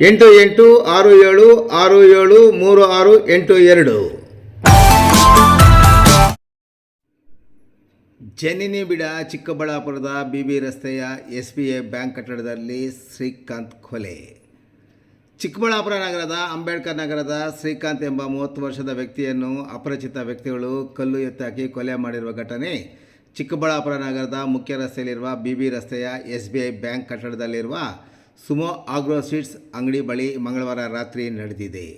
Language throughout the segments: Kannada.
ಎಂಟು ಎಂಟು ಆರು ಏಳು ಆರು ಏಳು ಮೂರು ಆರು ಎಂಟು ಎರಡು. ಜನಿನಿ ಬಿಡ ಚಿಕ್ಕಬಳ್ಳಾಪುರದ ಬಿಬಿ ರಸ್ತೆಯ ಎಸ್ ಬಿ ಐ ಬ್ಯಾಂಕ್ ಕಟ್ಟಡದಲ್ಲಿ ಶ್ರೀಕಾಂತ್ ಕೊಲೆ. ಚಿಕ್ಕಬಳ್ಳಾಪುರ ನಗರದ ಅಂಬೇಡ್ಕರ್ ನಗರದ ಶ್ರೀಕಾಂತ್ ಎಂಬ ಮೂವತ್ತು ವರ್ಷದ ವ್ಯಕ್ತಿಯನ್ನು ಅಪರಿಚಿತ ವ್ಯಕ್ತಿಗಳು ಕಲ್ಲು ಎತ್ತಾಕಿ ಕೊಲೆ ಮಾಡಿರುವ ಘಟನೆ ಚಿಕ್ಕಬಳ್ಳಾಪುರ ನಗರದ ಮುಖ್ಯ ರಸ್ತೆಯಲ್ಲಿರುವ ಬಿ ಬಿ ರಸ್ತೆಯ ಎಸ್ ಬಿ ಐ ಬ್ಯಾಂಕ್ ಕಟ್ಟಡದಲ್ಲಿರುವ ಸುಮೋ ಆಗ್ರೋ ಸ್ವೀಟ್ಸ್ ಅಂಗಡಿ ಬಳಿ ಮಂಗಳವಾರ ರಾತ್ರಿ ನಡೆದಿದೆ.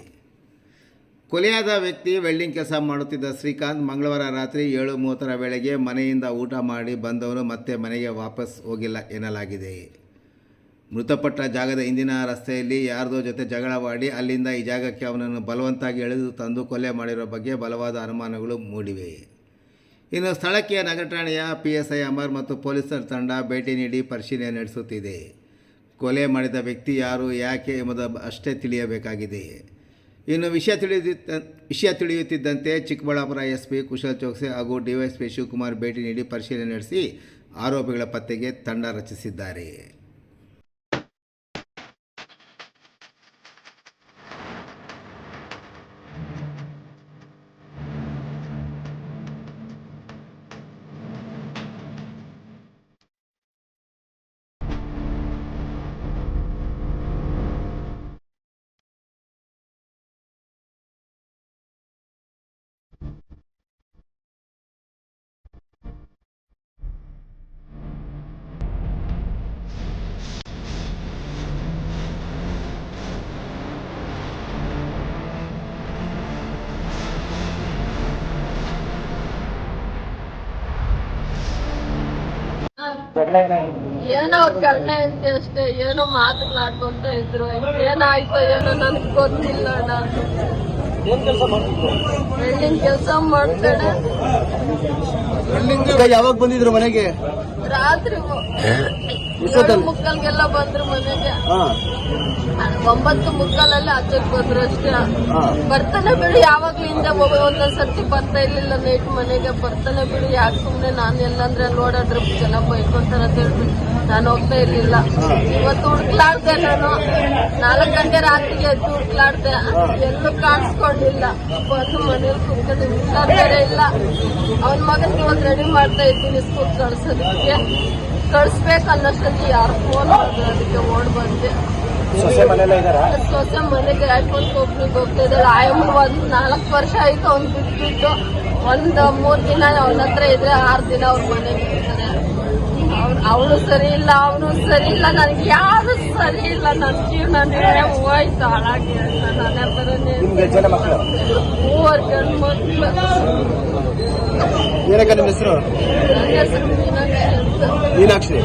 ಕೊಲೆಯಾದ ವ್ಯಕ್ತಿ ವೆಲ್ಡಿಂಗ್ ಕೆಲಸ ಮಾಡುತ್ತಿದ್ದ ಶ್ರೀಕಾಂತ್ ಮಂಗಳವಾರ ರಾತ್ರಿ ಏಳು ಮೂವತ್ತರ ವೇಳೆಗೆ ಮನೆಯಿಂದ ಊಟ ಮಾಡಿ ಬಂದವನು ಮತ್ತೆ ಮನೆಗೆ ವಾಪಸ್ ಹೋಗಿಲ್ಲ ಎನ್ನಲಾಗಿದೆ. ಮೃತಪಟ್ಟ ಜಾಗದ ಹಿಂದಿನ ರಸ್ತೆಯಲ್ಲಿ ಯಾರದೋ ಜೊತೆ ಜಗಳವಾಡಿ ಅಲ್ಲಿಂದ ಈ ಜಾಗಕ್ಕೆ ಅವನನ್ನು ಬಲವಂತಾಗಿ ಎಳೆದು ತಂದು ಕೊಲೆ ಮಾಡಿರೋ ಬಗ್ಗೆ ಬಲವಾದ ಅನುಮಾನಗಳು ಮೂಡಿವೆ. ಇನ್ನು ಸ್ಥಳಕ್ಕೆ ನಗರ ಠಾಣೆಯ ಪಿ ಎಸ್ ಐ ಅಮರ್ ಮತ್ತು ಪೊಲೀಸರ ತಂಡ ಭೇಟಿ ನೀಡಿ ಪರಿಶೀಲನೆ ನಡೆಸುತ್ತಿದೆ. ಕೊಲೆ ಮಾಡಿದ ವ್ಯಕ್ತಿ ಯಾರು, ಯಾಕೆ ಎಂಬುದು ಅಷ್ಟೇ ತಿಳಿಯಬೇಕಾಗಿದೆ. ಇನ್ನು ವಿಷಯ ತಿಳಿಯುತ್ತಿದ್ದ ವಿಷಯ ತಿಳಿಯುತ್ತಿದ್ದಂತೆ ಚಿಕ್ಕಬಳ್ಳಾಪುರ ಎಸ್ ಪಿ ಕುಶಲ್ ಚೋಕ್ಸೆ ಹಾಗೂ ಡಿವೈಎಸ್ಪಿ ಶಿವಕುಮಾರ್ ಭೇಟಿ ನೀಡಿ ಪರಿಶೀಲನೆ ನಡೆಸಿ ಆರೋಪಿಗಳ ಪತ್ತೆಗೆ ತಂಡ ರಚಿಸಿದ್ದಾರೆ. ಏನೋ ಅವ್ರ ಕಣ್ಣ ಅಂತ ಅಷ್ಟೇ ಏನೋ ಮಾತುಗಳಾಡ್ಕೊಂತ ಇದ್ರು. ಏನಾಯ್ತು ಏನೋ ನನ್ಗೆ ಗೊತ್ತಿಲ್ಲ ಅಣ್ಣ. ಏನ್ ಕೆಲಸ ಮಾಡ್ತಿದ್ರು ವೆಲ್ಡಿಂಗ್ ಕೆಲಸ ಮಾಡ್ತಾನೆ. ಈಗ ಯಾವಾಗ ಬಂದಿದ್ರು ಮನೆಗೆ? ರಾತ್ರಿ ಮುಕ್ಕಲ್ಗೆಲ್ಲ ಬಂದ್ರು ಮನೆಗೆ. ಹಾ. ಒಂಬತ್ತು ಮುಕ್ಕಾಲಲ್ಲಿ ಆಚೆಗೆ ಬಂದ್ರು ಅಷ್ಟೇ. ಬರ್ತಾನೆ ಬಿಡಿ ಯಾವಾಗ್ಲಿಂದ ಒಂದೊಂದ್ ಸರ್ತಿ ಬರ್ತಾ ಇರ್ಲಿಲ್ಲ ನೈಟ್ ಮನೆಗೆ. ಬರ್ತಾನೆ ಬಿಡಿ ಯಾಕೆ ಸುಮ್ನೆ ನಾನು ಎಲ್ಲಂದ್ರೆ ನೋಡಾದ್ರೆ ಜನ ಬೈಕೊಂತಾರ ಅಂತ ಹೇಳ್ಬಿಟ್ಟು ನಾನು ಹೋಗ್ತಾ ಇರ್ಲಿಲ್ಲ. ಇವತ್ತು ಹುಡ್ಕ್ಲಾಡ್ದೆ ನಾನು. ನಾಲ್ಕು ಗಂಟೆ ರಾತ್ರಿಗೆ ಎದ್ದು ಹುಡುಕ್ಲಾಡ್ದೆ. ಎಲ್ಲೂ ಕಾಣಿಸ್ಕೊಂಡಿಲ್ಲ ಬಂದು ಮನೇಲಿ ಕುತ್ಕೊಂಡು ಇಲ್ಲ. ಅವನ ಮಗನ್ಗೆ ಒಂದು ರೆಡಿ ಮಾಡ್ತಾ ಇದ್ದೀನಿ ಸ್ಕೂಲ್ ಕಳ್ಸೋದಕ್ಕೆ. ಕಳ್ಸ್ಬೇಕು ಅನ್ನೋಷ್ಟೊತ್ತಿಗೆ ಯಾರು ಫೋನ್ ಮಾಡಿದ್ರು ಅದಕ್ಕೆ ಓಡ್ ಬಂದೆ. ಸೊಸೆ ಮನೆಗೆ ಯಾಕೊಂಡ್ ಒಬ್ರಿಗೆ ಹೋಗ್ತಾ ಇದ್ದಾಳೆ? ಆಯಮ್ಮ ಒಂದ್ ನಾಲ್ಕು ವರ್ಷ ಆಯ್ತು ಅವ್ನ್ ಬಿಟ್ಬಿಟ್ಟು. ಒಂದ್ ಮೂರ್ ದಿನ ಅವನ ಹತ್ರ ಇದ್ರೆ ಆರ್ ದಿನ ಅವ್ರ ಮನೆಗೆ ಇರ್ತಾರೆ ಅವಳು ಸರಿ ಇಲ್ಲ ಅವನು ಸರಿ ಇಲ್ಲ ನನಗೆ ಯಾರು ಸರಿ ಇಲ್ಲ ನನ್ನ ಜೀವನ ಹೋಯ್ತು ಹಾಳಾಗಿ ನನ್ನ ಮಕ್ಕಳು? ಮೂವರ್ ಗಂಡು ಮಕ್ಳು ಏನಕ್ಕ ನಿಮ್ಮ ಹೆಸರು? ಮೀನಾಕ್ಷಿ.